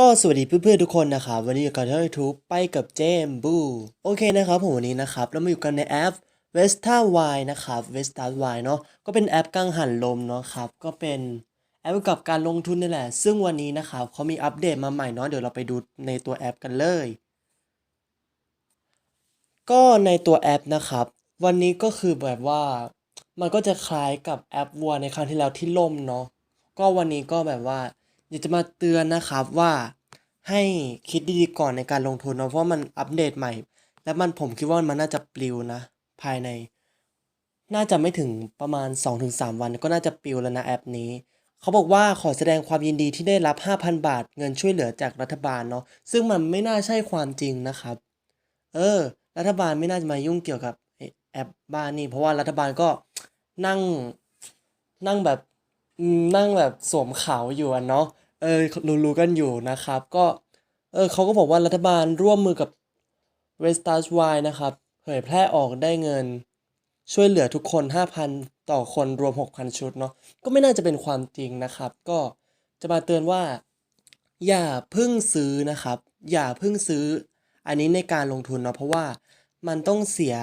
ก็สวัสดีเพื่อนๆทุกคนนะครับวันนี้อยู่กันที่ยูทูบไปกับเจมบูโอเคนะครับผมวันนี้นะครับเรามาอยู่กันในแอป v e s t a Y นะครับ v e s t a Y เนาะก็เป็นแอปกังหันลมเนาะครับก็เป็นแอปเกี่ยวกับการลงทุนนี่แหละ ซึ่งวันนี้นะครับเขามีอัปเดตมาใหม่เนาะเดี๋ยวเราไปดูในตัวแอปกันเลย ก็ในตัวแอปนะครับ วันนี้ก็คือแบบว่า มันก็จะคล้ายกับแอปวัวในครั้งที่แล้วที่ล่มเนาะก็วันนี้ก็แบบว่า อยากจะมาเตือนนะครับว่าให้คิดดีๆก่อนในการลงทุนเนาะเพราะมันอัปเดตใหม่ และมันผมคิดว่ามันน่าจะปลิวนะ ภายใน น่าจะไม่ถึงประมาณ 2-3 วันก็น่าจะปลิวแล้วนะแอปนี้เขาบอกว่าขอแสดงความยินดีที่ได้รับ 5,000 บาทเงินช่วยเหลือจากรัฐบาลเนาะซึ่งมันไม่น่าใช่ความจริงนะครับ เออ รัฐบาลไม่น่าจะมายุ่งเกี่ยวกับแอปบ้านนี่เพราะว่ารัฐบาลก็นั่งนั่งแบบนั่งแบบสวมขาวอยู่อะเนาะ เออรู้ๆกันอยู่นะครับ ก็เออเขาก็บอกว่ารัฐบาลร่วมมือกับ w e s t a r Y นะครับ เผยแพร่ออกได้เงิน ช่วยเหลือทุกคน 5,000 ต่อคนรวม 6,000 ชุดเนาะก็ไม่น่าจะเป็นความจริงนะครับ ก็จะมาเตือนว่า อย่าเพิ่งซื้อนะครับ อย่าเพิ่งซื้อ อันนี้ในการลงทุนเนาะเพราะว่ามันต้องเสีย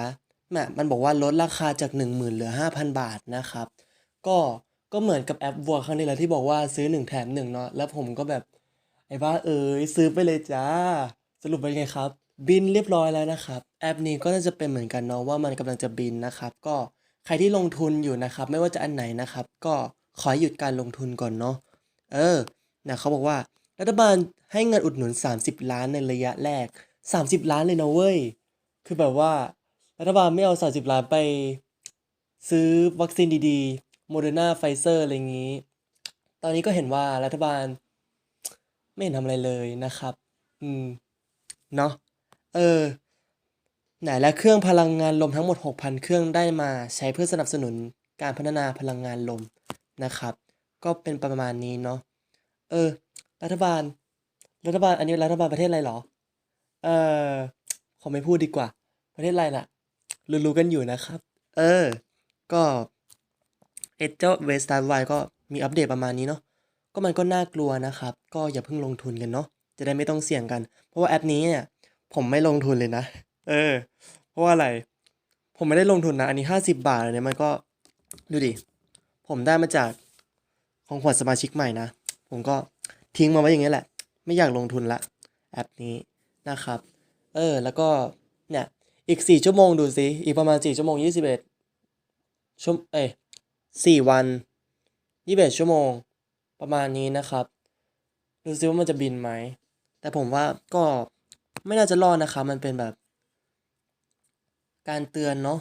แหมมันบอกว่าลดราคาจาก 10,000เหลือ 5,000 บาทนะครับ ก็ ก็เหมือนกับแอปวัวครั้งนี้แหละที่บอกว่าซื้อ1แถม1เนาะแล้วผมก็แบบไอ้บ้าเอ๋ยซื้อไปเลยจ้า สรุปเป็นไงครับ บินเรียบร้อยแล้วนะครับ แอปนี้ก็น่าจะเป็นเหมือนกันเนาะว่ามันกำลังจะบินนะครับ ก็ใครที่ลงทุนอยู่นะครับ ไม่ว่าจะอันไหนนะครับ ก็ขอหยุดการลงทุนก่อนเนาะเออนะเขาบอกว่ารัฐบาลให้เงินอุดหนุน 30 ล้านในระยะแรก 30 ล้านเลยนะเว้ยคือแบบว่ารัฐบาลไม่เอา 30 ล้านไป ซื้อวัคซีนดี โมเดอร์นาไฟเซอร์อะไรอย่างนี้ ตอนนี้ก็เห็นว่ารัฐบาล ไม่เห็นทำอะไรเลยนะครับ อืม เนาะเออ ไหนและเครื่องพลังงานลมทั้งหมด 6,000 เครื่องได้มาใช้เพื่อสนับสนุนการพัฒนาพลังงานลมนะครับ ก็เป็นประมาณนี้เนาะเออ รัฐบาล รัฐบาล อันนี้รัฐบาลประเทศอะไรเหรอ เออขอไม่พูดดีกว่า ประเทศอะไรน่ะ รู้ๆกันอยู่นะครับ เออ ก็ เอเจ้าเวสต์ไวก็มีอัปเดตประมาณนี้เนาะก็มันก็น่ากลัวนะครับ ก็อย่าเพิ่งลงทุนกันเนาะจะได้ไม่ต้องเสี่ยงกัน เพราะว่าแอปนี้เนี่ยผมไม่ลงทุนเลยนะ เออ เพราะว่าอะไร ผมไม่ได้ลงทุนนะ อันนี้ห้าสิบบาทเนี่ยมันก็ดูดิ ผมได้มาจากของขวัญสมาชิกใหม่นะ ผมก็ทิ้งมาไว้อย่างเงี้แหละ ไม่อยากลงทุนละแอปนี้นะครับ เออ แล้วก็เนี่ยอีกสี่ชั่วโมงดูสิ อีกประมาณสี่ชั่วโมงยี่สิบเอ็ดชั่วเอ้ย สี่วันยี่สิบเอ็ดชั่วโมง ประมาณนี้นะครับดูซิว่ามันจะบินไหม แต่ผมว่าก็ไม่น่าจะรอดนะครับมันเป็นแบบ การเตือนเนาะ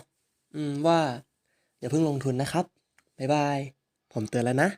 อืมว่าอย่าเพิ่งลงทุนนะครับ บ๊ายบาย ผมเตือนแล้วนะ